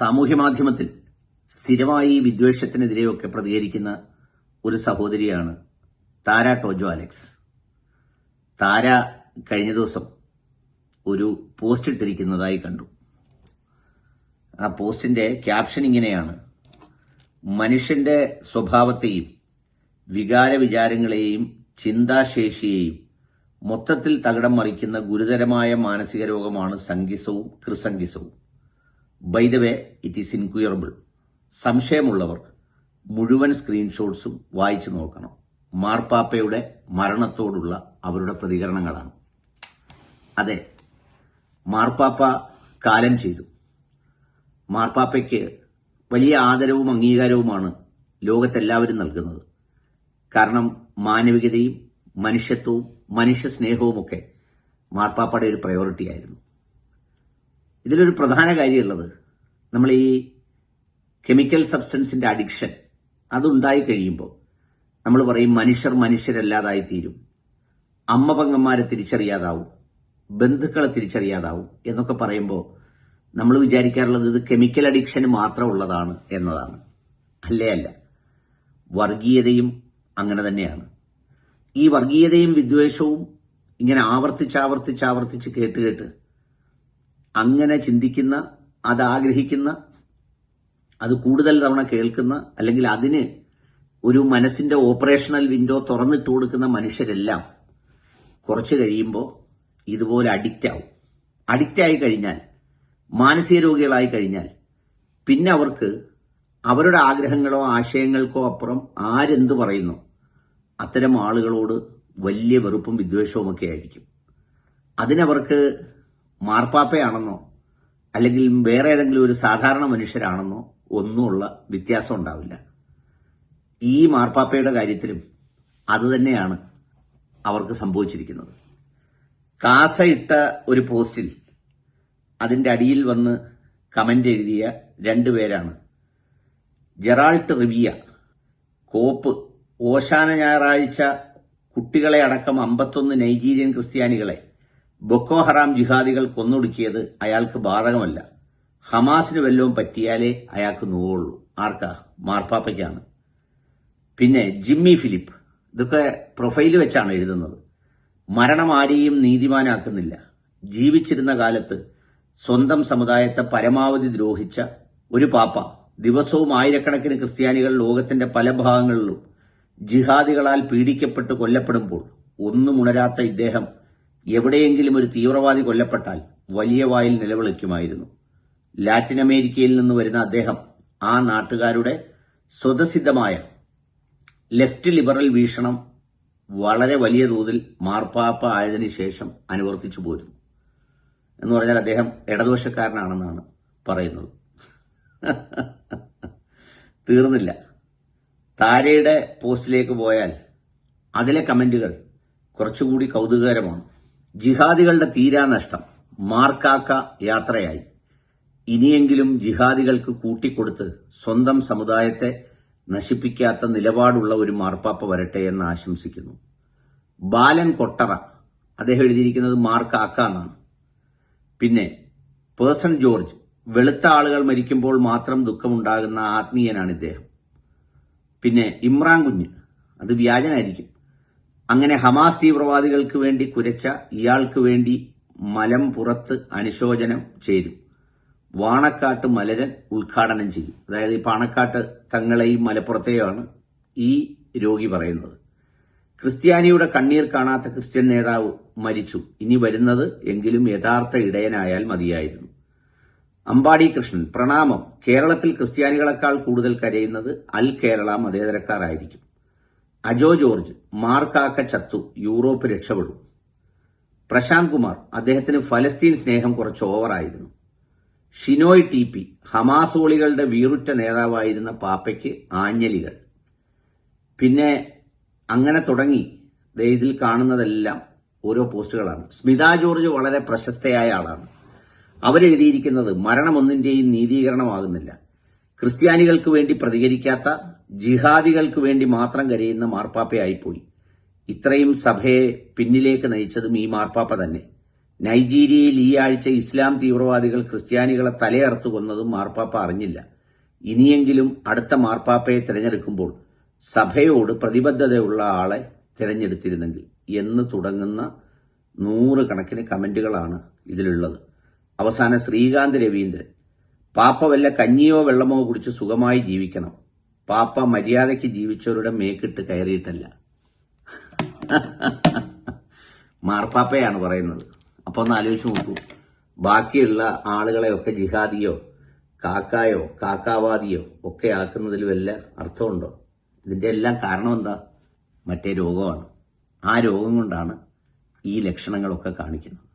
സാമൂഹ്യ മാധ്യമത്തിൽ സ്ഥിരമായി വിദ്വേഷത്തിനെതിരെയൊക്കെ പ്രതികരിക്കുന്ന ഒരു സഹോദരിയാണ് താര ടോജോ അലക്സ്. താര കഴിഞ്ഞ ദിവസം ഒരു പോസ്റ്റ് ഇട്ടിരിക്കുന്നതായി കണ്ടു. ആ പോസ്റ്റിന്റെ ക്യാപ്ഷൻ ഇങ്ങനെയാണ്. മനുഷ്യന്റെ സ്വഭാവത്തെയും വികാര വിചാരങ്ങളെയും ചിന്താശേഷിയെയും മൊത്തത്തിൽ തകിടം മറിക്കുന്ന ഗുരുതരമായ മാനസിക രോഗമാണ് സംഗീസവും കൃസംഗീസവും by the way it is incurable സംശയമുള്ളവർ മുഴുവൻ സ്ക്രീൻഷോട്ട്സും വായിച്ചു നോക്കണം. മാർപ്പാപ്പയുടെ മരണത്തോടുള്ള അവരുടെ പ്രതികരണങ്ങളാണ്. അതെ മാർപ്പാപ്പ കാലം ചെയ്തു. മാർപ്പാപ്പയ്ക്ക് വലിയ ആദരവും അംഗീകാരവുമാണ് ലോകത്തെല്ലാവരും നൽകുന്നത്. കാരണം മാനവികതയും മനുഷ്യത്വവും മനുഷ്യ സ്നേഹവുമൊക്കെ മാർപ്പാപ്പയുടെ ഒരു പ്രയോറിറ്റി ആയിരുന്നു. ഇതിലൊരു പ്രധാന കാര്യമുള്ളത് നമ്മൾ ഈ കെമിക്കൽ സബ്സ്റ്റൻസിന്റെ അഡിക്ഷൻ അതുണ്ടായി കഴിയുമ്പോൾ നമ്മൾ പറയും മനുഷ്യർ മനുഷ്യരല്ലാതായി തീരും. അമ്മ പങ്ങന്മാരെ തിരിച്ചറിയാതാവും. ബന്ധുക്കളെ തിരിച്ചറിയാതാവും എന്നൊക്കെ പറയുമ്പോൾ നമ്മൾ വിചാരിക്കാറുള്ളത് ഇത് കെമിക്കൽ അഡിക്ഷന് മാത്രമുള്ളതാണ് എന്നതാണ്. അല്ലേ അല്ല. വർഗീയതയും അങ്ങനെ തന്നെയാണ്. ഈ വർഗീയതയും വിദ്വേഷവും ഇങ്ങനെ ആവർത്തിച്ച് ആവർത്തിച്ച് കേട്ട് കേട്ട് അങ്ങനെ ചിന്തിക്കുന്ന അത് ആഗ്രഹിക്കുന്ന അത് കൂടുതൽ തവണ കേൾക്കുന്ന അല്ലെങ്കിൽ അതിന് ഒരു മനസ്സിന്റെ ഓപ്പറേഷണൽ വിൻഡോ തുറന്നിട്ട് കൊടുക്കുന്ന മനുഷ്യരെല്ലാം കുറച്ച് കഴിയുമ്പോൾ ഇതുപോലെ അഡിക്റ്റ് ആവും. അഡിക്റ്റ് ആയി കഴിഞ്ഞാൽ മാനസിക രോഗികളായി കഴിഞ്ഞാൽ പിന്നെ അവർക്ക് അവരുടെ ആഗ്രഹങ്ങളോ ആശയങ്ങൾക്കോ അപ്പുറം ആരെന്ത് പറയുന്നു അത്തരം ആളുകളോട് വലിയ വെറുപ്പും വിദ്വേഷവും ഒക്കെ ആയിരിക്കും. അതിനവർക്ക് മാർപ്പാപ്പയാണെന്നോ അല്ലെങ്കിൽ വേറെ ഏതെങ്കിലും ഒരു സാധാരണ മനുഷ്യരാണെന്നോ ഒന്നുമുള്ള വ്യത്യാസം ഉണ്ടാവില്ല. ഈ മാർപ്പാപ്പയുടെ കാര്യത്തിലും അതുതന്നെയാണ് അവർക്ക് സംഭവിച്ചിരിക്കുന്നത്. കാസയിട്ട ഒരു പോസ്റ്റിൽ അതിന്റെ അടിയിൽ വന്ന് കമന്റ് എഴുതിയ രണ്ടു പേരാണ്. ജെറാൾട്ട് റിവിയ കോപ്പ് ഓശാന ഞായറാഴ്ച കുട്ടികളെ അടക്കം അമ്പത്തൊന്ന് നൈജീരിയൻ ക്രിസ്ത്യാനികളെ ബൊക്കോ ഹറാം ജിഹാദികൾ കൊന്നൊടുക്കിയത് അയാൾക്ക് ബാധകമല്ല. ഹമാസിന് വല്ലതും പറ്റിയാലേ അയാൾക്ക് നോവുള്ളൂ. ആർക്കാ? മാർപ്പാപ്പയ്ക്കാണ്. പിന്നെ ജിമ്മി ഫിലിപ്പ്. ഇതൊക്കെ പ്രൊഫൈൽ വെച്ചാണ് എഴുതുന്നത്. മരണം ആരെയും നീതിമാനാക്കുന്നില്ല. ജീവിച്ചിരുന്ന കാലത്ത് സ്വന്തം സമുദായത്തെ പരമാവധി ദ്രോഹിച്ച ഒരു പാപ്പ. ദിവസവും ആയിരക്കണക്കിന് ക്രിസ്ത്യാനികൾ ലോകത്തിന്റെ പല ഭാഗങ്ങളിലും ജിഹാദികളാൽ പീഡിക്കപ്പെട്ട് കൊല്ലപ്പെടുമ്പോൾ ഒന്നും ഉണരാത്ത ഇദ്ദേഹം എവിടെയെങ്കിലും ഒരു തീവ്രവാദി കൊല്ലപ്പെട്ടാൽ വലിയ വായിൽ നിലവിളിക്കുമായിരുന്നു. ലാറ്റിൻ അമേരിക്കയിൽ നിന്ന് വരുന്ന അദ്ദേഹം ആ നാട്ടുകാരുടെ സ്വതസിദ്ധമായ ലെഫ്റ്റ് ലിബറൽ വീക്ഷണം വളരെ വലിയ തോതിൽ മാർപ്പാപ്പ ആയതിനു ശേഷം അനുവർത്തിച്ചു പോരുന്നു. എന്ന് പറഞ്ഞാൽ അദ്ദേഹം ഇടതുപക്ഷക്കാരനാണെന്നാണ് പറയുന്നത്. തീർന്നില്ല. താരയുടെ പോസ്റ്റിലേക്ക് പോയാൽ അതിലെ കമന്റുകൾ കുറച്ചുകൂടി കൗതുകകരമാണ്. ജിഹാദികളുടെ തീരാനഷ്ടം മാർക്കാക്ക യാത്രയായി. ഇനിയെങ്കിലും ജിഹാദികൾക്ക് കൂട്ടിക്കൊടുത്ത് സ്വന്തം സമുദായത്തെ നശിപ്പിക്കാത്ത നിലപാടുള്ള ഒരു മാർപ്പാപ്പ വരട്ടെ എന്ന് ആശംസിക്കുന്നു. ബാലൻ കൊട്ടറ അദ്ദേഹം എഴുതിയിരിക്കുന്നത് മാർക്കാക്ക എന്നാണ്. പിന്നെ പേഴ്സൺ ജോർജ് വെളുത്ത ആളുകൾ മരിക്കുമ്പോൾ മാത്രം ദുഃഖമുണ്ടാകുന്ന ആത്മീയനാണ് ഇദ്ദേഹം. പിന്നെ ഇമ്രാൻ കുഞ്ഞ് അത് വ്യാജനായിരിക്കും. അങ്ങനെ ഹമാസ് തീവ്രവാദികൾക്ക് വേണ്ടി കുരച്ച ഇയാൾക്ക് വേണ്ടി മലം പുറത്ത് അനുശോചനം ചേരും വാണക്കാട്ട് മലരൻ ഉദ്ഘാടനം ചെയ്യും അതായത് ഈ പാണക്കാട്ട് തങ്ങളെയും മലപ്പുറത്തെയുമാണ് ഈ രോഗി പറയുന്നത്. ക്രിസ്ത്യാനിയുടെ കണ്ണീർ കാണാത്ത ക്രിസ്ത്യൻ നേതാവ് മരിച്ചു. ഇനി വരുന്നത് എങ്കിലും യഥാർത്ഥ ഇടയനായാൽ മതിയായിരുന്നു. അമ്പാടി കൃഷ്ണൻ പ്രണാമം. കേരളത്തിൽ ക്രിസ്ത്യാനികളെക്കാൾ കൂടുതൽ കരയുന്നത് അൽ കേരള മതേതരക്കാരായിരിക്കും. അജോ ജോർജ് മാർക്കാക്ക ചത്തു യൂറോപ്പ് രക്ഷപ്പെടും പ്രശാന്ത് കുമാർ അദ്ദേഹത്തിന് ഫലസ്തീൻ സ്നേഹം കുറച്ച് ഓവറായിരുന്നു. ഷിനോയ് ടി പി ഹമാസോളികളുടെ വീറുറ്റ നേതാവായിരുന്ന പാപ്പയ്ക്ക് ആഞ്ഞലികൾ. പിന്നെ അങ്ങനെ തുടങ്ങി. ഇതിൽ കാണുന്നതെല്ലാം ഓരോ പോസ്റ്റുകളാണ്. സ്മിത ജോർജ് വളരെ പ്രശസ്തയായ ആളാണ്. അവരെഴുതിയിരിക്കുന്നത് മരണമൊന്നിന്റെയും നീതീകരണമാകുന്നില്ല. ക്രിസ്ത്യാനികൾക്ക് വേണ്ടി പ്രതികരിക്കാത്ത ജിഹാദികൾക്ക് വേണ്ടി മാത്രം കരയുന്ന മാർപ്പാപ്പയായിപ്പോയി. ഇത്രയും സഭയെ പിന്നിലേക്ക് നയിച്ചതും ഈ മാർപ്പാപ്പ തന്നെ. നൈജീരിയയിൽ ഈ ആഴ്ച ഇസ്ലാം തീവ്രവാദികൾ ക്രിസ്ത്യാനികളെ തലയറുത്തു കൊന്നതും മാർപ്പാപ്പ അറിഞ്ഞില്ല. ഇനിയെങ്കിലും അടുത്ത മാർപ്പാപ്പയെ തിരഞ്ഞെടുക്കുമ്പോൾ സഭയോട് പ്രതിബദ്ധതയുള്ള ആളെ തിരഞ്ഞെടുത്തിരുന്നെങ്കിൽ എന്ന് തുടങ്ങുന്ന നൂറുകണക്കിന് കമന്റുകളാണ് ഇതിലുള്ളത്. അവസാനം ശ്രീകാന്ത് രവീന്ദ്രൻ പാപ്പ വല്ല കഞ്ഞിയോ വെള്ളമോ കുടിച്ച് സുഖമായി ജീവിക്കണം. പാപ്പ മര്യാദയ്ക്ക് ജീവിച്ചവരുടെ മേക്കിട്ട് കയറിയിട്ടല്ല. മാർപ്പാപ്പയാണ് പറയുന്നത്. അപ്പോൾ ഒന്ന് ആലോചിച്ച് നോക്കൂ. ബാക്കിയുള്ള ആളുകളെയൊക്കെ ജിഹാദിയോ കാക്കായോ കാക്കാവാദിയോ ഒക്കെ ആക്കുന്നതിൽ വല്ല അർത്ഥമുണ്ടോ? ഇതിന്റെ എല്ലാം കാരണം എന്താ? മറ്റേ രോഗമാണ്. ആ രോഗം കൊണ്ടാണ് ഈ ലക്ഷണങ്ങളൊക്കെ കാണിക്കുന്നത്.